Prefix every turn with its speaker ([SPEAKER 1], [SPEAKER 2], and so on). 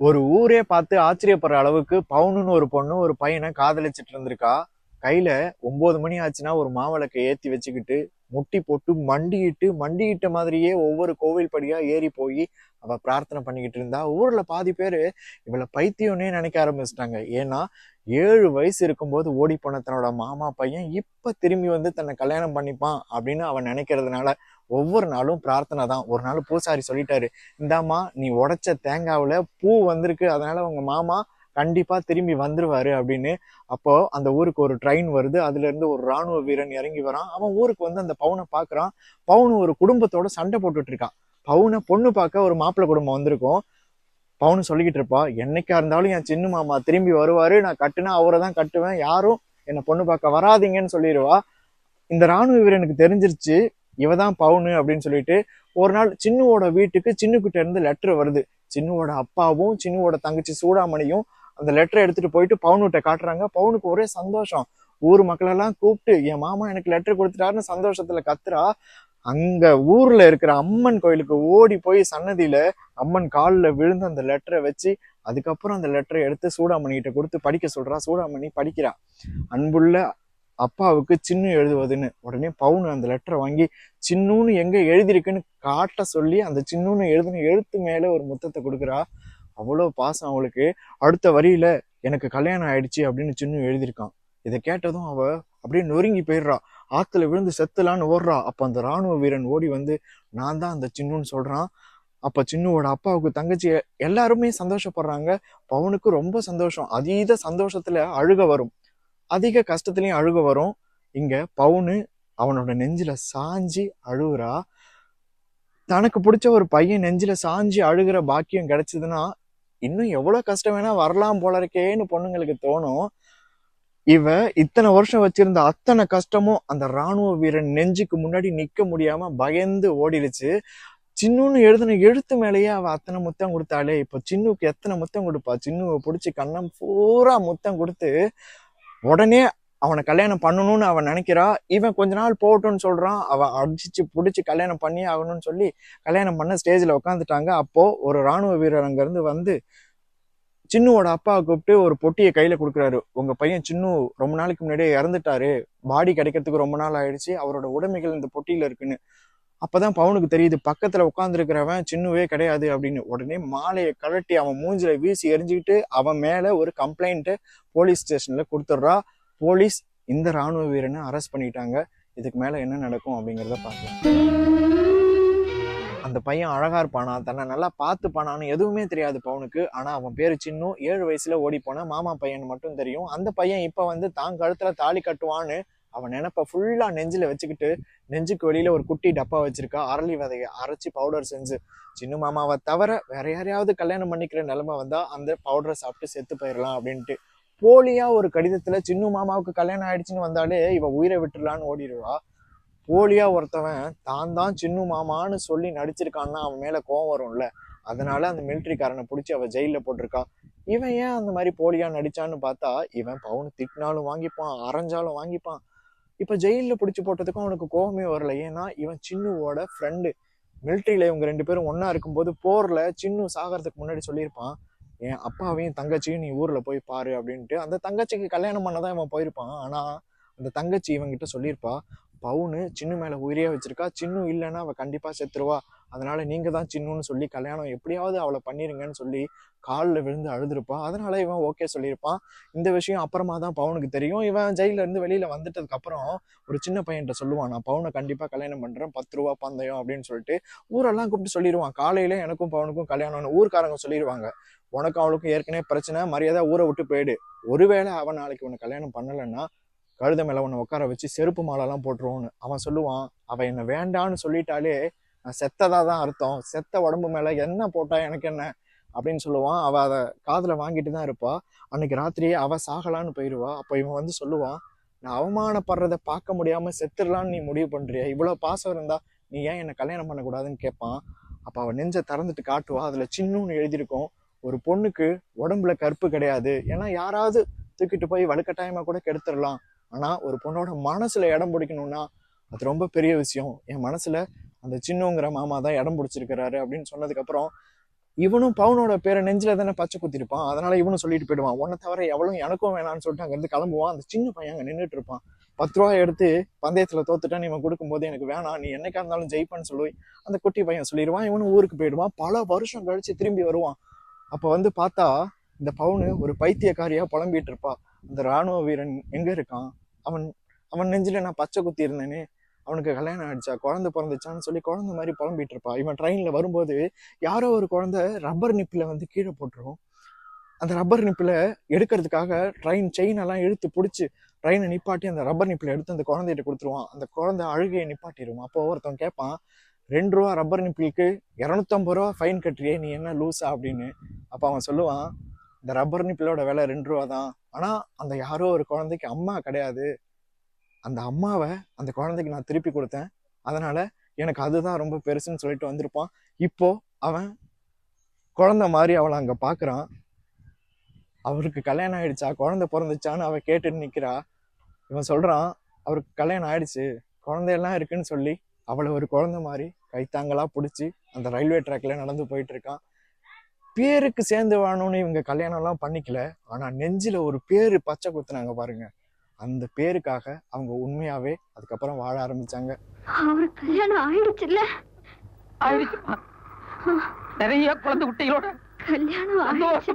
[SPEAKER 1] ஒரு ஊரே பார்த்து ஆச்சரியப்படுற அளவுக்கு பவுனுன்னு ஒரு பொண்ணு ஒரு பையனை காதலிச்சிட்டு இருந்திருக்கா. கையில ஒன்பது மணி ஆச்சுன்னா ஒரு மாவிளக்கை ஏத்தி வச்சுக்கிட்டு முட்டி போட்டு மண்டிக்கிட்டு மண்டிக்கிட்ட மாதிரியே ஒவ்வொரு கோவில் படியாக ஏறி போய் அவ பிரார்த்தனை பண்ணிக்கிட்டு இருந்தா. ஊரில் பாதி பேர் இவளை பைத்தியம்னே நினைக்க ஆரம்பிச்சிட்டாங்க. ஏன்னா ஏழு வயசு இருக்கும்போது ஓடி போன தன்னோட மாமா பையன் இப்போ திரும்பி வந்து தன்னை கல்யாணம் பண்ணிப்பான் அப்படின்னு அவன் நினைக்கிறதுனால ஒவ்வொரு நாளும் பிரார்த்தனை தான். ஒரு நாள் பூசாரி சொல்லிட்டாரு இந்தாம்மா நீ உடைச்ச தேங்காவில் பூ வந்திருக்கு. அதனால உங்கள் மாமா கண்டிப்பாக திரும்பி வந்துடுவார் அப்படின்னு. அப்போது அந்த ஊருக்கு ஒரு ட்ரெயின் வருது. அதுலேருந்து ஒரு ராணுவ வீரன் இறங்கி வரான். அவன் ஊருக்கு வந்து அந்த பவுனை பார்க்குறான் பவுன் ஒரு குடும்பத்தோட சண்டை போட்டுட்டு இருக்கான். பவுனை பொண்ணு பார்க்க ஒரு மாப்பிள்ளை குடும்பம் வந்திருக்கும். பவுன் சொல்லிக்கிட்டு இருப்பா என்னைக்கா இருந்தாலும் என் சின்ன மாமா திரும்பி வருவார். நான் கட்டுனா அவரை தான் கட்டுவேன். யாரும் என்னை பொண்ணு பார்க்க வராதீங்கன்னு சொல்லிடுவா இந்த ராணுவ வீரனுக்கு தெரிஞ்சிருச்சு. இவ தான் பவுனு அப்படின்னு சொல்லிட்டு ஒரு நாள் சின்னுவோட வீட்டுக்கு சின்னுக்கிட்ட இருந்து லெட்டர் வருது. சின்னுவோட அப்பாவும் சின்னுவோட தங்கச்சி சூடாமணியும் அந்த லெட்டரை எடுத்துட்டு போயிட்டு பவுனுகிட்ட காட்டுறாங்க. பவுனுக்கு ஒரே சந்தோஷம். ஊர் மக்களெல்லாம் கூப்பிட்டு என் மாமா எனக்கு லெட்டர் கொடுத்துட்டாருன்னு சந்தோஷத்துல கத்துறா. அங்க ஊர்ல இருக்கிற அம்மன் கோயிலுக்கு ஓடி போய் சன்னதியில அம்மன் காலில் விழுந்து அந்த லெட்டரை வச்சு அதுக்கப்புறம் அந்த லெட்டரை எடுத்து சூடாமணி கிட்ட கொடுத்து படிக்க சொல்றா. சூடாமணி படிக்கிறா. அன்புள்ள அப்பாவுக்கு சின்ன எழுதுவதுன்னு. உடனே பவுனு அந்த லெட்டரை வாங்கி சின்னூன்னு எங்க எழுதியிருக்குன்னு காட்ட சொல்லி அந்த சின்னூன்னு எழுதுன எழுத்து மேல ஒரு முத்தத்தை கொடுக்குறா. அவ்வளோ பாசம் அவளுக்கு. அடுத்த வரியில் எனக்கு கல்யாணம் ஆயிடுச்சு அப்படின்னு சின்னு எழுதியிருக்கான். இதை கேட்டதும் அவ அப்படியே நொறுங்கி போயிடுறா. ஆற்றுல விழுந்து செத்துலான்னு ஓடுறா. அப்போ அந்த ராணுவ வீரன் ஓடி வந்து நான் தான் அந்த சின்னுன்னு சொல்கிறான் அப்போ சின்னுவோட அப்பாவுக்கு தங்கச்சி எல்லாருமே சந்தோஷப்படுறாங்க. பவுனுக்கு ரொம்ப சந்தோஷம். அதீத சந்தோஷத்தில் அழுக வரும். அதிக கஷ்டத்துலையும் அழுக வரும். இங்கே பவுனு அவனோட நெஞ்சில் சாஞ்சி அழுகுறா தனக்கு பிடிச்ச ஒரு பையன் நெஞ்சில் சாஞ்சி அழுகிற பாக்கியம் கிடைச்சதுன்னா இன்னும் எவ்வளோ கஷ்டம் வேணா வரலாம் போல இருக்கேன்னு பொண்ணுங்களுக்கு தோணும். இவ இத்தனை வருஷம் வச்சிருந்த அத்தனை கஷ்டமும் அந்த ராணுவ வீரன் நெஞ்சுக்கு முன்னாடி நிக்க முடியாம பயந்து ஓடிடுச்சு சின்னுன்னு எழுதின எழுத்து மேலேயே அவள் அத்தனை முத்தம் கொடுத்தாளே இப்போ சின்னுக்கு எத்தனை முத்தம் கொடுப்பா? சின்னுவை பிடிச்சி கண்ணம் பூரா முத்தம் கொடுத்து உடனே அவனை கல்யாணம் பண்ணணும்னு அவன் நினைக்கிறா. இவன் கொஞ்ச நாள் போகட்டும்னு சொல்கிறான் அவன் அடிச்சு பிடிச்சி கல்யாணம் பண்ணி ஆகணும்னு சொல்லி கல்யாணம் பண்ண ஸ்டேஜில் உட்காந்துட்டாங்க அப்போது ஒரு ராணுவ வீரர் அங்கேருந்து வந்து சின்னுவோட அப்பாவை கூப்பிட்டு ஒரு பொட்டியை கையில் கொடுக்குறாரு. உங்கள் பையன் சின்னு ரொம்ப நாளைக்கு முன்னாடியே இறந்துட்டாரு. பாடி கிடைக்கிறதுக்கு ரொம்ப நாள் ஆயிடுச்சு. அவரோட உடைமைகள் இந்த பொட்டியில் இருக்குன்னு. அப்பதான் பவனுக்கு தெரியுது பக்கத்தில் உட்காந்துருக்கிறவன் சின்னுவே கிடையாது அப்படின்னு. உடனே மாலையை கழட்டி அவன் மூஞ்சில வீசி எரிஞ்சுக்கிட்டு அவன் மேலே ஒரு கம்ப்ளைண்ட்டு போலீஸ் ஸ்டேஷனில் கொடுத்துட்றா. போலீஸ் இந்த ராணுவ வீரனை அரெஸ்ட் பண்ணிட்டாங்க. இதுக்கு மேல என்ன நடக்கும் அப்படிங்கிறத பார்க்கலாம். அந்த பையன் அழகா இருப்பானா? தன்னை நல்லா பார்த்துப்பானான்னு எதுவுமே தெரியாது பவுனுக்கு ஆனா அவன் பேரு சின்னும் ஏழு வயசுல ஓடி போன மாமா பையன் மட்டும் தெரியும். அந்த பையன் இப்ப வந்து தான் கழுத்துல தாலி கட்டுவான்னு அவன் நினப்ப ஃபுல்லா நெஞ்சில வச்சுக்கிட்டு நெஞ்சுக்கு வெளியில ஒரு குட்டி டப்பா வச்சிருக்கா. அரளி விதைய அரைச்சி பவுடர் செஞ்சு. சின்ன மாமாவை தவிர வேற யாரையாவது கல்யாணம் பண்ணிக்கிற நிலைமை வந்தா அந்த பவுடரை சாப்பிட்டு செத்து போயிடலாம் அப்படின்ட்டு. போலியாக ஒரு கடிதத்தில் சின்ன மாமாவுக்கு கல்யாணம் ஆயிடுச்சுன்னு வந்தாலே இவ உயிரை விட்டுலான்னு ஓடிடுவா. போலியாக ஒருத்தவன் தான் தான் சின்ன மாமான்னு சொல்லி நடிச்சிருக்கான்னா அவன் மேலே கோவம் வரும்ல. அதனால அந்த மிலிட்ரிக்காரனை பிடிச்சி அவள் ஜெயிலில் போட்டிருக்கா. இவன் ஏன் அந்த மாதிரி போலியா நடிச்சான்னு பார்த்தா இவன் பவுன் திட்டினாலும் வாங்கிப்பான் அரைஞ்சாலும் வாங்கிப்பான். இப்போ ஜெயிலில் பிடிச்சி போட்டதுக்கும் அவனுக்கு கோவமே வரல. ஏன்னா இவன் சின்னுவோட ஃப்ரெண்டு மிலிட்ரியில் இவங்க ரெண்டு பேரும் ஒன்றா இருக்கும்போது போரில் சின்னு சாகிறதுக்கு முன்னாடி சொல்லியிருப்பான். என் அப்பாவையும் தங்கச்சியும் நீ ஊரில் போய் பாரு அப்படின்ட்டு அந்த தங்கச்சிக்கு கல்யாணம் பண்ணதான் இவன் போயிருப்பான். ஆனால் அந்த தங்கச்சி இவங்கிட்ட சொல்லியிருப்பா பவுனு சின்ன மேலே உயிரே வச்சிருக்கா. சின்னும் இல்லைன்னா அவள் கண்டிப்பாக செத்துருவா. அதனால் நீங்கள் தான் சின்னுன்னு சொல்லி கல்யாணம் எப்படியாவது அவளை பண்ணிருங்கன்னு சொல்லி காலில் விழுந்து அழுதுருப்பான் அதனால் இவன் ஓகே சொல்லியிருப்பான். இந்த விஷயம் அப்புறமா தான் பவுனுக்கு தெரியும். இவன் ஜெயிலேருந்து இருந்து வந்துட்டதுக்கப்புறம் ஒரு சின்ன பையன்கிட்ட சொல்லுவான் நான் பவுனை கண்டிப்பாக கல்யாணம் பண்ணுறேன் பத்து ரூபா பந்தயம் அப்படின்னு சொல்லிட்டு ஊரெல்லாம் கூப்பிட்டு சொல்லிடுவான் காலையில் எனக்கும் பவுனுக்கும் கல்யாணம்னு ஊர்க்காரங்க சொல்லிடுவாங்க உனக்கு அவளுக்கும் ஏற்கனவே பிரச்சனை. மரியாதை ஊரை விட்டு போயிடு. ஒருவேளை அவன் நாளைக்கு உன்னை கல்யாணம் பண்ணலைன்னா கழுத மேலே உன்னை உட்கார வச்சு செருப்பு மாலைலாம் போட்டுருவோன்னு அவன் சொல்லுவான் அவன் என்ன வேண்டான்னு சொல்லிட்டாலே நான் செத்ததாக தான் அர்த்தம். செத்த உடம்பு மேலே என்ன போட்டால் எனக்கு என்ன? அப்படின்னு சொல்லுவான். அவள் அதை காதில் வாங்கிட்டு தான் இருப்பா. அன்னைக்கு ராத்திரியே அவள் சாகலான்னு போயிடுவா அப்போ இவன் வந்து சொல்லுவான் நான் அவமானப்படுறத பார்க்க முடியாமல் செத்துடலான்னு நீ முடிவு பண்ணுறியா இவ்வளோ பாசம் இருந்தால் நீ ஏன் என்னை கல்யாணம் பண்ணக்கூடாதுன்னு கேட்பான் அப்போ அவன் நெஞ்சை திறந்துட்டு காட்டுவா. அதில் சின்னன்னு எழுதியிருக்கும் ஒரு பொண்ணுக்கு உடம்புல கற்பு கிடையாது. ஏன்னா யாராவது தூக்கிட்டு போய் வலுக்கட்டாயமாக கூட கெடுத்துடலாம். ஆனால் ஒரு பொண்ணோட மனசில் இடம் பிடிக்கணும்னா அது ரொம்ப பெரிய விஷயம். என் மனசில் அந்த சின்னங்கிற மாமா தான் இடம் பிடிச்சிருக்கிறாரு அப்படின்னு சொன்னதுக்கப்புறம் இவனும் பவுனோட பேரை நெஞ்சில் தானே பச்சை குத்திருப்பான். அதனால இவனும் சொல்லிட்டு போயிடுவான். உன்னை தவிர எவ்வளோ எனக்கும் வேணாம்னு சொல்லிட்டு அங்கேருந்து கிளம்புவான். அந்த சின்ன பையன் அங்கே நின்றுட்டு இருப்பான். பத்து ரூபா எடுத்து பந்தயத்தில் தோத்துட்டா இவன் கொடுக்கும்போது எனக்கு வேணாம். நீ என்னைக்கா இருந்தாலும் ஜெயிப்பான்னு சொல்லி அந்த குட்டி பையன் சொல்லிடுவான். இவனும் ஊருக்கு போயிடுவான். பல வருஷம் கழிச்சு திரும்பி வருவான். அப்போ வந்து பார்த்தா இந்த பவுனு ஒரு பைத்தியக்காரியாக புலம்பிட்டு இருப்பா. அந்த ராணுவ வீரன் எங்கே இருக்கான்? அவன் அவன் நெஞ்சில் நான் பச்சை குத்தி இருந்தேனே அவனுக்கு கல்யாணம் ஆயிடுச்சா குழந்தை பிறந்துச்சான்னு சொல்லி குழந்தை மாதிரி புலம்பிட்டு இருப்பா இவன் ட்ரெயினில் வரும்போது யாரோ ஒரு குழந்தை ரப்பர் நிப்பில் வந்து கீழே போட்டுரும். அந்த ரப்பர் நிப்பில் எடுக்கிறதுக்காக ட்ரெயின் செயின் எல்லாம் இழுத்து பிடிச்சி ட்ரெயினை நிப்பாட்டி அந்த ரப்பர் நிப்பில் எடுத்து அந்த குழந்தைகிட்ட கொடுத்துருவான். அந்த குழந்தை அழுகையை நிப்பாட்டிடுவான் அப்போ ஒருத்தன் கேட்பான் ரெண்டு ரூபா ரப்பர் நிப்பிலுக்கு இரநூத்தம்பது ரூபா ஃபைன் கட்டுறியே நீ என்ன லூஸா அப்படின்னு. அப்போ அவன் சொல்லுவான் இந்த ரப்பர் நிப்பிலோட விலை ரெண்டு ரூபா தான். ஆனால் அந்த யாரோ ஒரு குழந்தைக்கு அம்மா கிடையாது. அந்த அம்மாவை அந்த குழந்தைக்கு நான் திருப்பி கொடுத்தேன். அதனால் எனக்கு அதுதான் ரொம்ப பெருசுன்னு சொல்லிட்டு வந்திருப்பான். இப்போது அவன் குழந்த மாதிரி அவளை அங்கே பார்க்குறான் அவருக்கு கல்யாணம் ஆயிடுச்சா? குழந்தை பிறந்துச்சான்னு அவள் கேட்டுட்டு நிற்கிறா இவன் சொல்கிறான் அவருக்கு கல்யாணம் ஆயிடுச்சு. குழந்தையெல்லாம் இருக்குன்னு சொல்லி அவளை ஒரு குழந்த மாதிரி கைத்தாங்களாக பிடிச்சி அந்த ரயில்வே ட்ராக்ல நடந்து போயிட்டு இருக்கான். பேருக்கு சேர்ந்து வாழணும்னு இவங்க கல்யாணம் எல்லாம் பண்ணிக்கல. ஆனா நெஞ்சில ஒரு பேரு பச்சை குத்துனாங்க பாருங்க. அந்த பேருக்காக அவங்க உண்மையாவே அதுக்கப்புறம் வாழ ஆரம்பிச்சாங்க.
[SPEAKER 2] அவருக்கு கல்யாணம் ஆயிடுச்சுல்ல?
[SPEAKER 3] ஆயிடுச்சுமா நிறைய குழந்தை குட்டிகளோட
[SPEAKER 2] கல்யாணம் ஆயிடுச்சு